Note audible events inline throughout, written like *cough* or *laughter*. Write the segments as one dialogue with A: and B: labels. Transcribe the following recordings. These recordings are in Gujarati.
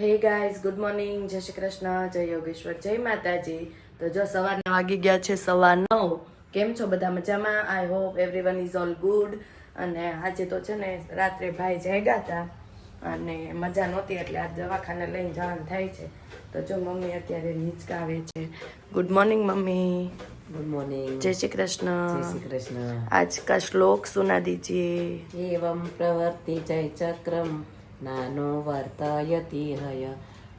A: Hey guys good morning. જય શ્રી કૃષ્ણ જય યોગેશ્વર જય માતાજી. તો જો સવારના વાગી ગયા છે સવાર નવ. કેમ છો બધા મજામાં? I hope everyone is all good અને આજે તો છે ને રાત્રે ભાઈ જાગ્યા હતા અને મજા નહોતી એટલે આ દવાખાને લઈને જવાનું થાય છે. તો જો મમ્મી અત્યારે આવે છે. Good morning mummy.
B: Good morning
A: જય શ્રી કૃષ્ણ.
B: શ્રી કૃષ્ણ.
A: આજ કા શ્લોક સુના દીજીએ.
B: એવમ પ્રવર્તી જય ચક્રમ. નાનો વર્તયતિ હય.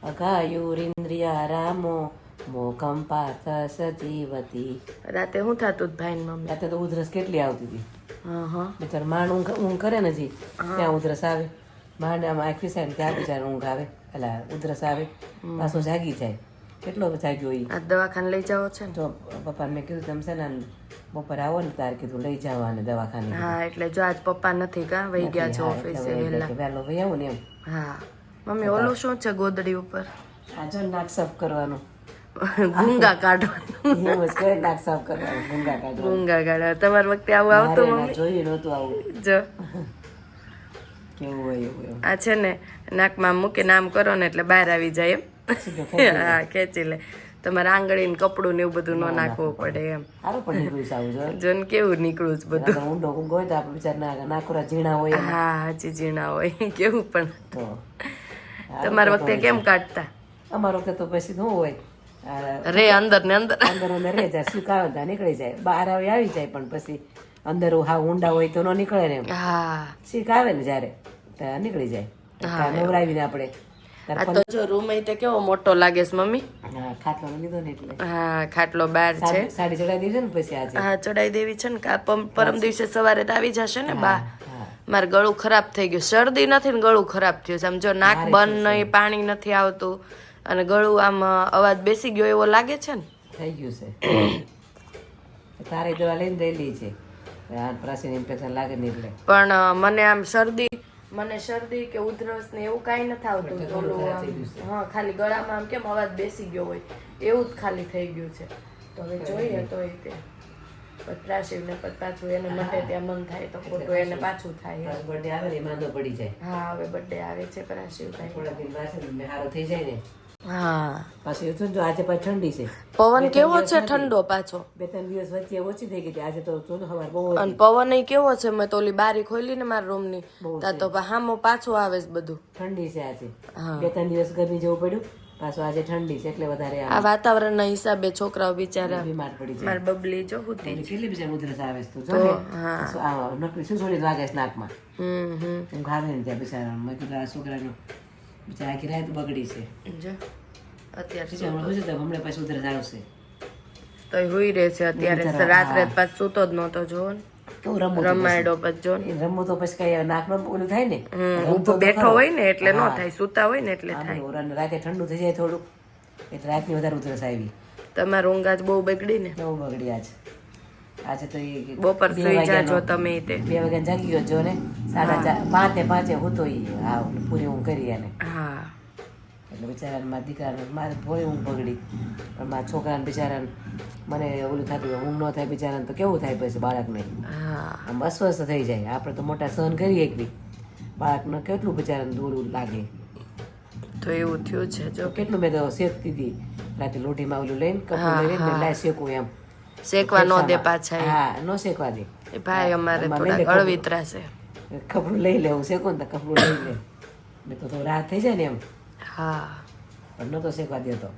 B: અઘાયુરિન્દ્રિયા રામો મોખમ પાર્થ સજીવતી.
A: રાતે શું થતું ભાઈ મમ્મી?
B: રાતે તો ઉધરસ કેટલી આવતી હતી? બિચાર માણ ઊંઘ ઊંઘ કરે ને જી ત્યાં ઉધરસ આવે. માંડ આમ આખી સાઈડ ત્યાં બિચાર ઊંઘ આવે. એટલે ઉધરસ આવે. પાછો જાગી જાય. કેટલો જાગ્યો
A: એ દવાખાને લઈ જાઓ છે
B: તો પપ્પાને મેં કીધું તમે છે ને બપોરે આવો ને તારે કીધું લઈ જવાને દવાખાને.
A: હા એટલે જો આજ પપ્પા નથી કા વહી ગયા છે ઓફિસે વહેલા.
B: વહેલો વહી આવું ને એમ.
A: હા. મમ્મી ઓલું શું છે ગોદડી ઉપર?
B: આ જો નાક સાફ કરવાનું. *laughs*
A: ગુંગા કાઢવાનું. *laughs*
B: એવું જ નાક સાફ કરવાનું ગુંગા કાઢવાનું.
A: ગુંગા કાઢવા. તમાર વખતે આવું આવતું મમ્મી?
B: જોયું નહોતું આવું.
A: જો. *laughs*
B: કેવું હોય એવું
A: આ છે ને નાકમાં મૂકીને આમ કરો ને એટલે બહાર આવી જાય એમ. હા ખેંચી લે. તમારે આંગળી ને કપડું ને એવું બધું ન નાખવું પડે એમ.
B: સારું પણ નીકળ્યું છે આવું જો
A: જો ને કેવું નીકળું જ બધું?
B: ઊંડો હોય તો આપણે બિચારા નાકોરા ઝીણા હોય
A: હા હાચી ઝીણા હોય. *laughs* કેવું પણ. તમારા વખતે કેમ કાઢતા?
B: અમારો વખતે તો પછી શું હોય?
A: રે અંદર ને અંદર.
B: અંદર અંદર રે જાય સુકાવે ત્યાં નીકળી જાય. બહાર આવે આવી જાય પણ પછી અંદર હા ઊંડા હોય તો ન નીકળે ને
A: હા.
B: સીક આવે ને જ્યારે ત્યાં નીકળી જાય. નવરાવીને આપણે
A: આ તો જો રૂમ તે કેવો મોટો લાગે છે મમ્મી?
B: ખાટલો લીધો ને એટલે.
A: હા ખાટલો બાર છે.
B: સાડી સાડી ચડાવી દીધી ને પછી આજે?
A: હા ચડાઈ દેવી છે ને કા પરમ દિવસે સવારે તો આવી જશે ને બા. મારે ગળું ખરાબ થઈ ગયું. શરદી નથી ને ગળું ખરાબ થયું આમ જો નાક બંધ નહીં પાણી નથી આવતું અને ગળું આમ અવાજ બેસી ગયો એવો લાગે છે ને?
B: થઈ ગયું છે. તારે દવા લઈને રહેલી છે. પ્રાચીન ઇન્ફેક્શન લાગે ને એટલે.
A: પણ મને આમ શરદી મને શરદી કે ઉધરસ ને એવું કાંઈ નથી આવતું થોડું હા ખાલી ગળામાં આમ કેમ અવાજ બેસી ગયો હોય એવું જ ખાલી થઈ ગયું છે. તો હવે જોઈએ તો એ તે. પછી પ્રાશિવ ને પછી એને માટે ત્યાં મન થાય તો ખોટું એને પાછું. થાય.
B: બર્થડે આવે ને માંદો પડી જાય.
A: હા હવે બર્થડે આવે છે પરાશિવ
B: થોડા દિન પાસે સારો થઈ જાય ને.
A: હા.
B: પાછું એ આજે પાછી ઠંડી છે.
A: પવન કેવો છે ઠંડો પાછો?
B: બે ત્રણ દિવસ વચ્ચે ઓછી થઈ ગઈ હતી આજે તો ચોનો હવાર બહુ
A: અને પવન કેવો છે? મેં તો ઓલી બારી ખોલી ને મારા રૂમની. તો હામો પાછો આવે છે બધું.
B: ઠંડી છે આજે. બે ત્રણ દિવસ ગરમી જવું પડ્યું. પાછું આજે ઠંડી છે એટલે વધારે
A: આ વાતાવરણના હિસાબે છોકરાઓ બિચારા
B: બીમાર પડી જાય.
A: મારી બબલી જો હુતી
B: કેટલી બિચારી ઉધરસ આવે છે તું જો ને શું નકરી શું છોડી લાગે છે નાકમાં?
A: હમ હમ.
B: ઊંઘ આવે ને ત્યાં બિચારા મેં કીધું આ છોકરાનું બિચારા આખી રાત બગડી છે.
A: જો. અત્યારે
B: હમણાં શું છે તો હમણાં પાછું ઉધરસ આવશે
A: તો હુઈ રહે છે અત્યારે. રાત્રે પાછ સૂતો જ નહોતો પછી? જો
B: તો પછી કઈ નાકમાં ઓલું થાય ને?
A: ઊભો બેઠો હોય ને એટલે ન થાય સૂતા હોય ને એટલે થાય.
B: રાતે ઠંડુ થઈ જાય થોડું એટલે રાતની વધારે ઉધરસ આવી.
A: તમારી ઊંઘ આજ બહુ બગડી ને.
B: બહુ બગડી આજે. આજે તો એ
A: બપોર સુઈ જાજો તમે તે.
B: બે વાગ્યા જાગી ગયો જો ને સાડા ચાર પાંચે પાંચે હું તો હા પૂરી ઊંઘ કરી એને
A: હા.
B: એટલે બિચારાને મારા દીકરાને મારે થોડી ઊંઘ બગડી પણ મારા છોકરાને બિચારાને મને ઓલું થતું ઊંઘ ન થાય બિચારાને તો કેવું થાય પછી બાળકને? આમ અસ્વસ્થ થઈ જાય. આપણે તો મોટા સહન કરીએ એકવી બાળકને કેટલું બિચારાને દૂર લાગે?
A: તો એવું થયું છે જો.
B: કેટલું મેં તો શેકતી હતી રાતે લોઢીમાં ઓલું લઈને કપડું લઈને લાય શેકું એમ.
A: શેકવા ન દે પાછા
B: હા ન શેકવા દે.
A: એ ભાઈ અમારે થોડા અળવિતરા છે.
B: કપડું લઈ લેવું. શેકું ને તો કપડું લઈ લે. મેં તો રાહત થઈ જાય ને એમ.
A: હા.
B: પણ નતો શેકવા દેતો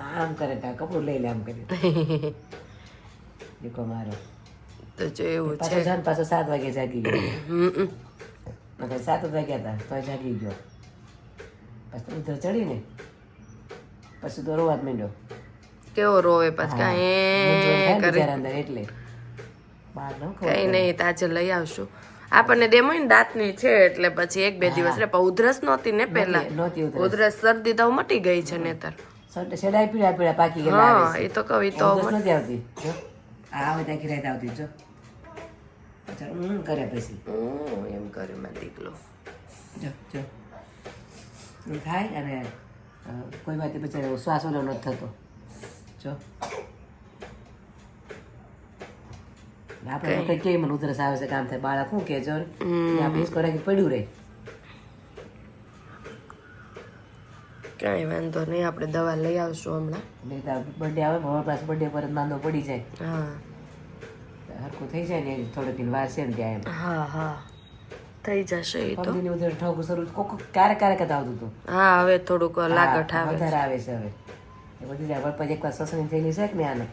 B: આમ કરે તો કપડું લઈ લે આમ કરી *laughs* દીકો મારો.
A: તો જો એવું છે.
B: પાછો જાન પાછો સાત વાગે જાગી ગયો. સાત વાગ્યા હતા તો જાગી ગયો. પછી ઉધર ચડી ને પછી તો રોવા જ માંડ્યો.
A: કેવો રોવે પછી કાંઈ કરે
B: અંદર એટલે. બહાર ન
A: કઈ નહીં તાજે લઈ આવશું. આપણને હોય ને દાંતની છે એટલે પછી એક બે દિવસ રે પણ ઉધરસ નહોતી ને
B: નહોતી ઉધરસ.
A: શરદી તો મટી ગઈ છે નેતર.
B: સડ- શેડાઈ પીડા પીળા પાકી ગયા
A: હા એ તો કવિ તો
B: નથી આવતી. જો આવે ત્યાં કિરાયત આવતી જો. પછી ઊં કરે પછી.
A: એમ કર્યું મેં દીકલો.
B: જો જો. થાય અને કોઈ વાત બચારે શ્વાસ ઓલો નથી થતો. જો ને આપણે કઈ મને ઉધરસ આવે છે કામ થાય બાળક શું કે જો આપણે હિસકો રાખી પડ્યું રહે
A: કાંઈ વાંધો નહીં આપણે દવા લઈ આવશું હમણાં.
B: નહીં તો બર્થડે આવે પણ પાસે બર્થડે પર જ પડી જાય.
A: હા.
B: હરકું થઈ જાય ને થોડીક વાર છે ને ત્યાં એમ.
A: હા હા. થઈ જશે એ તો.
B: ઠોકું શરૂ કોક ક્યારેક ક્યારેક જ આવતું હતું.
A: હા હવે થોડુંક લાગટ આવે
B: વધારે આવે છે હવે. બધી જાય પછી એકવાર સસની થયેલી છે કે ને આને?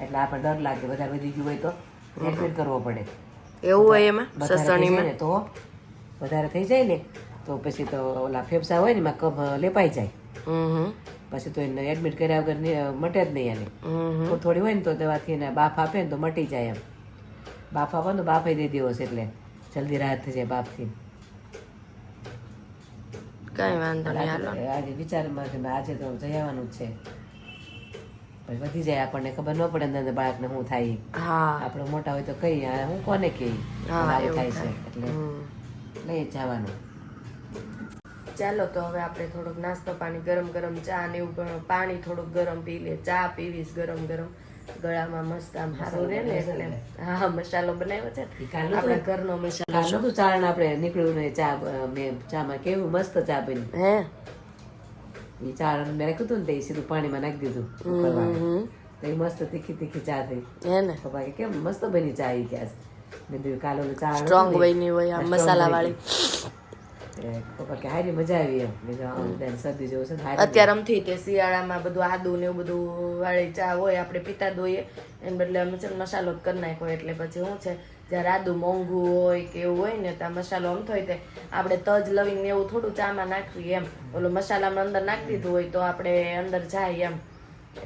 B: એટલે આપણે ડર લાગે વધારે વધી ગયું હોય તો. એડમિટ કરવો પડે.
A: એવું હોય એમાં?
B: ને તો? વધારે થઈ જાય ને તો પછી તો ઓલા ફેફસા હોય ને એમાં કફ લેપાઈ જાય. પછી તો એને એડમિટ કર્યા વગર મટે જ નહીં એને. થોડી હોય ને તો દવાથી એને બાફ આપે ને તો મટી જાય એમ. બાફ આપે ને બાફે દઈ દેવો છે એટલે. જલ્દી રાહત થઈ જાય બાફથી.
A: કઈ વાંધો નહીં
B: આજે આજે વિચારમાં કે આજે તો જઈ આવવાનું જ છે. પછી વધી જાય આપણને ખબર ન પડે અંદર બાળકને શું થાય.
A: હા.
B: આપણે મોટા હોય તો કઈ હું કોને
A: એવું
B: થાય છે એટલે લઈ જવાનું.
A: ચાલો તો હવે આપણે થોડુંક નાસ્તો પાણી ગરમ ગરમ ચા ને એવું પાણી થોડુંક ગરમ પી લે ચા પીવીશ ગરમ ગરમ. ગળામાં મસ્ત આમ સારું રહે ને એટલે હા મસાલો બનાવ્યો છે આપણા ઘરનો મસાલો
B: શું? ચારણ આપણે નીકળ્યું ને ચા મેં ચામાં કેવું મસ્ત ચા પીને
A: હે?
B: એ ચારણ મેં રાખ્યું હતું ને તે સીધું પાણીમાં નાખી દીધું તો મસ્ત તીખી તીખી ચા થઈ.
A: હે ને?
B: પપ્પા કે કેમ મસ્ત બની ચા આવી ગયા છે મેં કીધું કાલો ચા
A: સ્ટ્રોંગ
B: ને,
A: વયની હોય આમ મસાલા વાળી
B: એમ.
A: અત્યારે અમથી તે શિયાળામાં બધું આદુ ને એવું બધું વાળી ચા હોય આપણે પીતા દોઈએ. એને બદલે અમે છે મસાલો જ કરી નાખ્યો એટલે પછી શું છે જ્યારે આદુ મોંઘું હોય કે એવું હોય ને ત્યાં મસાલો અમથો હોય તે આપણે તજ લવિંગ ને એવું થોડું ચામાં નાખવી એમ. ઓલો મસાલામાં અંદર નાખી દીધું હોય તો આપણે અંદર જાય એમ.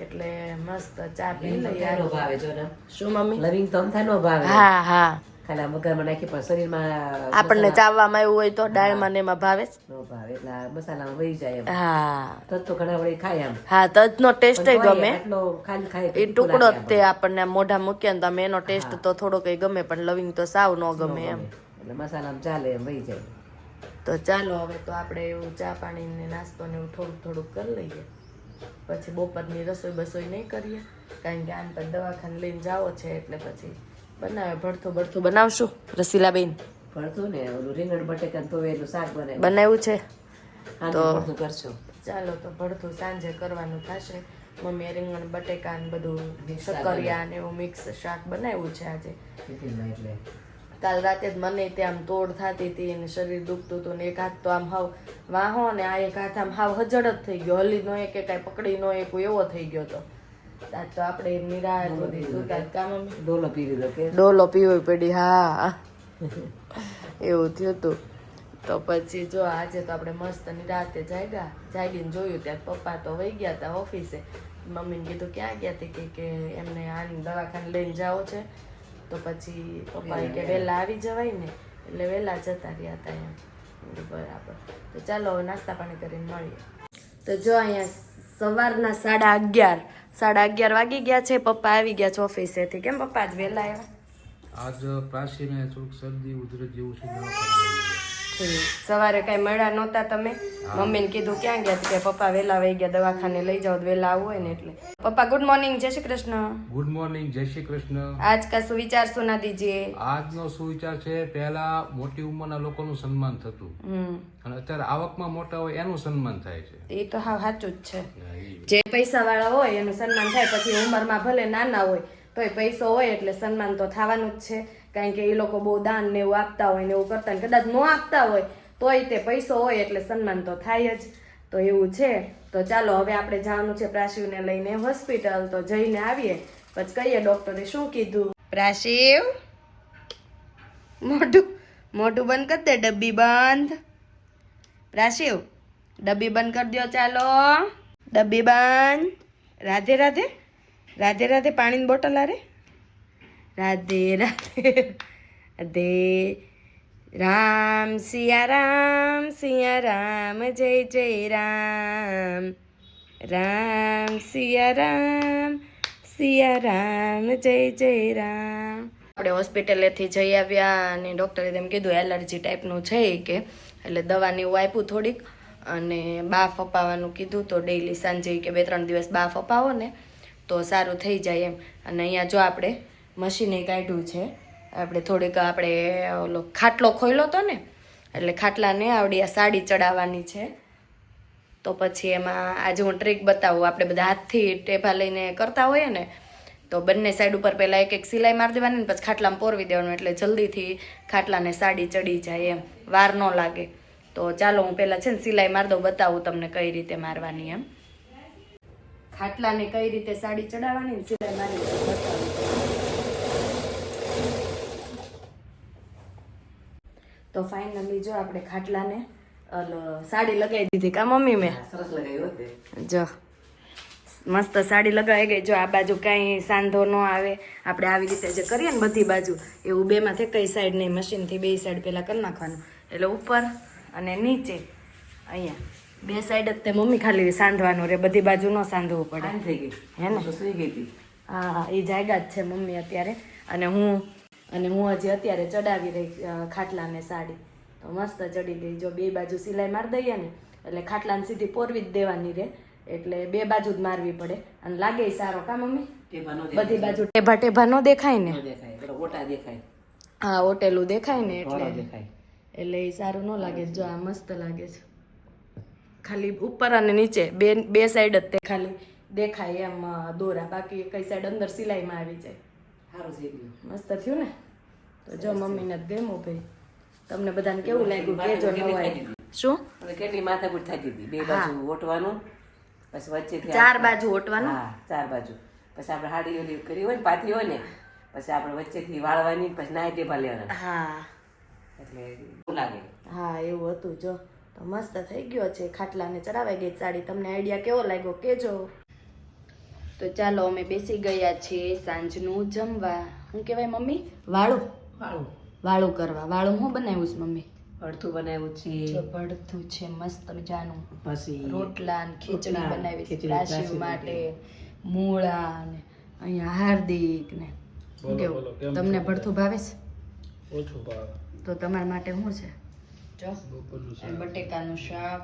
A: એટલે મસ્ત ચા પી લઈએ. શું મમ્મી?
B: લવિંગ તો અમથા નો ભાવે.
A: હા હા.
B: ખાલી મગરમાં નાખી પણ શરીરમાં
A: આપણને ચાવવામાં એવું હોય તો દાળમાં ને એમાં ભાવે જ
B: ભાવે એટલે મસાલામાં વહી જાય એમ.
A: હા.
B: તજ તો ઘણા વળી ખાય એમ
A: હા તજનો ટેસ્ટ ગમે.
B: ખાલી ખાય
A: એ ટુકડો જ તે આપણને મોઢા મૂકીએ ને તમે એનો ટેસ્ટ તો થોડો કઈ ગમે પણ લવિંગ તો સાવ ન ગમે. એમ.
B: એટલે મસાલામાં ચાલે એમ વહી જાય.
A: તો ચાલો હવે તો આપણે એવું ચા પાણી ને નાસ્તો ને એવું થોડુંક થોડુંક કરી લઈએ. પછી બપોરની રસોઈ બસોઈ નહીં કરીએ કારણ કે આમ તો દવાખાને લઈને જાવો છે એટલે પછી બનાવે ભરથું ભડથું બનાવશું રસીલાબેન.
B: ભરથું ને ઓલું રીંગણ બટેકા તો એનું શાક બને
A: બનાવ્યું છે.
B: તો કરશું.
A: ચાલો તો ભડથું સાંજે કરવાનું થશે. મમ્મીએ રીંગણ બટેકા ને બધું શક્કરિયા ને એવું મિક્સ શાક બનાવ્યું છે આજે.
B: એટલે.
A: કાલ રાતે જ મને ત્યાં આમ તોડ થતી હતી અને શરીર દુખતું હતું ને એક હાથ તો આમ હાવ વાહો ને આ એક હાથ આમ હાવ હજડ જ થઈ ગયો. હલી નો કે કાંઈ પકડી નો એક એવો થઈ ગયો તો. આજ તો આપણે
B: ડોલો પી લીધો કે.
A: ડોલો પીવો પડી હા એવું થયું હતું. તો પછી જો આજે તો આપણે મસ્ત રાતે જાગ્યા. જાગીને જોયું ત્યાં પપ્પા તો વહી ગયા હતા ઓફિસે. મમ્મીને કીધું ક્યાં ગયા હતી કે કે એમને આની દવાખાને લઈને જાઓ છે. તો પછી પપ્પા કે વહેલા આવી જવાય ને. એટલે વહેલા જતા રહ્યા હતા એમ. બરાબર. તો ચાલો હવે નાસ્તા પાણી કરીને મળીએ. તો જો અહીંયા સવારના સાડા અગિયાર સાડા અગિયાર વાગી ગયા છે, પપ્પા આવી ગયા છે ઓફિસેથી. કેમ પપ્પા, આજ વહેલા આવ્યા?
C: આજ પ્રાચીને થોડુંક શરદી, ઉધરસ જેવું છે
A: સવારે કઈ મળ્યા નહોતા તમે? મમ્મીને કીધું ક્યાં ગયા કે પપ્પા વહેલા વહી ગયા દવાખાને લઈ જાઓ વેલા વહેલા આવવું હોય ને એટલે. પપ્પા ગુડ મોર્નિંગ જય શ્રી કૃષ્ણ.
C: ગુડ મોર્નિંગ જય શ્રી કૃષ્ણ.
A: આજ કા સુવિચાર સુના દીજીએ?
C: આજનો સુવિચાર છે પહેલા મોટી ઉંમરના લોકોનું સન્માન થતું.
A: હમ.
C: અને અત્યારે આવકમાં મોટા હોય એનું સન્માન થાય છે.
A: એ તો હા સાચું જ છે. જે પૈસા વાળા હોય એનું સન્માન થાય પછી ઉંમરમાં ભલે નાના હોય તોય પૈસો હોય એટલે સન્માન તો થવાનું જ છે. કારણ કે એ લોકો બહુ દાન ને એવું આપતા હોય ને એવું કરતા હોય કદાચ ન આપતા હોય, તોય તે પૈસો હોય એટલે સન્માન તો થાય જ. તો એવું છે. તો ચાલો હવે આપણે જવાનું છે પ્રાશિવને લઈને હોસ્પિટલ. તો જઈને આવીએ. પછી કહીએ ડોક્ટરે શું કીધું? પ્રાશિવ? મોઢું મોઢું બંધ કરી દે, ડબ્બી બંધ. પ્રાશિવ, ડબ્બી બંધ કરી દો ચાલો. ડબ્બી બંધ. રાધે રાધે. રાધે રાધે પાણીની બોટલ આરે? રાધે રાધે રામ સિયા રામ સિયા રામ, જય જય રામ. રામ સિયા રામ સિયા રામ, જય જય રામ. આપણે હોસ્પિટલેથી જઈ આવ્યા અને ડૉક્ટરે તેમ કીધું, એલર્જી ટાઈપનું છે કે, એટલે દવાની એવું આપ્યું થોડીક. અને બાફ અપાવવાનું કીધું તો ડેઈલી સાંજે કે બે ત્રણ દિવસ બાફ અપાવો ને. તો સારું થઈ જાય એમ. અને અહીંયા જો આપણે મશીને કાઢ્યું છે, આપણે થોડીક આપણે ઓલો ખાટલો ખોલ્યો હતો ને, એટલે ખાટલાને આવડી આ સાડી ચડાવવાની છે. તો પછી એમાં આજે હું ટ્રીક બતાવું, આપણે બધા હાથથી ટેભા લઈને કરતા હોઈએ ને, તો બંને સાઈડ ઉપર પહેલાં એક એક સિલાઈ મારી દેવાની ને પછી ખાટલામાં પોરવી દેવાનું, એટલે જલ્દીથી ખાટલાને સાડી ચડી જાય એમ, વાર ન લાગે. તો ચાલો હું પહેલાં છે ને સિલાઈ મારી દઉં, બતાવું તમને કઈ રીતે મારવાની એમ. ખાટલાને કઈ રીતે સાડી ચડાવવાની ને સિલાઈ મારી તો ફાઇનલી જો આપણે ખાટલાને સાડી લગાવી દીધી કા મમ્મી મેં?
B: સરસ લગાવી
A: જો મસ્ત સાડી લગાવી ગઈ. જો આ બાજુ કાંઈ સાંધો ન આવે. આપણે આવી રીતે જે કરીએ ને બધી બાજુ એવું બેમાંથી કઈ સાઈડ નહીં મશીનથી બે સાઈડ પહેલાં કરી નાખવાનું. એટલે ઉપર અને નીચે અહીંયા. બે સાઈડ જ તે મમ્મી ખાલી સાંધવાનું રે બધી બાજુ ન સાંધવું પડે.
B: થઈ ગઈ.
A: હે ને?
B: સુઈ ગઈ હતી.
A: હા એ જાયગા જ છે મમ્મી અત્યારે. અને હું અને હું હજી અત્યારે ચડાવી રહી ખાટલાને સાડી. તો મસ્ત ચડી ગઈ. જો બે બાજુ સિલાઈ મારી દઈએ ને એટલે ખાટલાને સીધી પોરવી જ દેવાની રે. એટલે બે બાજુ જ મારવી પડે. અને લાગે સારો કા મમ્મી? બધી બાજુ ટેભા ટેભા ન દેખાય ને?
B: ઓટા દેખાય.
A: હા ઓટેલું દેખાય ને એટલે.
B: દેખાય.
A: એટલે એ સારું ન લાગે. જો આ મસ્ત લાગે છે. ખાલી ઉપર અને નીચે બે બે સાઈડ જ તે ખાલી દેખાય એમ દોરા. બાકી કઈ સાઈડ અંદર સિલાઈમાં આવી જાય.
B: સારું થઈ ગયું
A: મસ્ત થયું ને? તો જો મમ્મીને જ ભાઈ. તમને બધાને કેવું લાગ્યું? કેજો નવાય શું?
B: કેટલી માથાકૂટ થતી હતી? બે બાજુ ઓટવાનું પછી વચ્ચે
A: ચાર બાજુ ઓટવાનું?
B: હા ચાર બાજુ. પછી આપણે હાડી ઓલી કરી હોય ને પાથરી હોય ને પછી આપણે વચ્ચેથી વાળવાની પછી નાઈ ટેબા લેવાના.
A: હા.
B: એટલે લાગે.
A: હા એવું હતું જો. તો મસ્ત થઈ ગયો છે. ખાટલાને ચડાવાઈ ગઈ સાડી. તમને આઈડિયા કેવો લાગ્યો કેજો. તો ચાલો અમે બેસી ગયા છીએ સાંજનું જમવા. શું કહેવાય મમ્મી? વાળું.
B: વાળું.
A: વાળું કરવા. વાળું હું બનાવ્યું છે મમ્મી?
B: ભડથું બનાવ્યું છે.
A: ભડથું છે મસ્ત મજાનું.
B: પછી
A: રોટલા ને ખીચડી બનાવી છે
B: ખીચડી,
A: માટે. મૂળા ને અહીંયા હાર્દિક ને. શું કેવું? તમને ભડથું ભાવે છે?
C: ઓછું ભાવે.
A: તો તમારા માટે શું છે? જો બટેકાનું શાક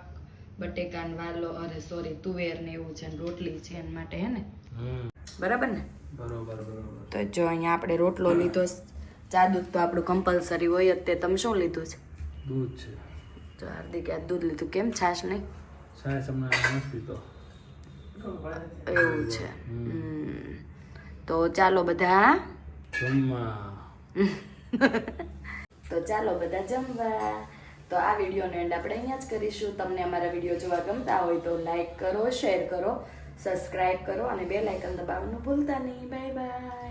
A: બટેકાનો વાલો અરે સોરી તુવેર ને એવું છે ને રોટલી છે એના માટે હે ને? બરાબર ને?
C: બરોબર બરોબર.
A: તો જો અહીંયા આપણે રોટલો લીધો ચા દૂધ તો આપણું કમ્પલસરી હોય જ તે. તમે શું લીધું છે?
C: દૂધ છે.
A: તો હાર્દિકે આ દૂધ લીધું. કેમ છાશ નહીં?
C: છાશ હમણાં નથી પીતો.
A: એવું છે. *laughs* તો ચાલો બધા
C: જમવા.
A: તો ચાલો બધા જમવા. તો આ વિડીયોનો એન્ડ આપણે અહીંયા જ કરીશું. તમને અમારા વીડિયો જોવા ગમતા હોય તો લાઈક કરો શેર કરો સબસ્ક્રાઈબ કરો અને બે લાઇકન દબાવવાનું ભૂલતા નહીં. Bye bye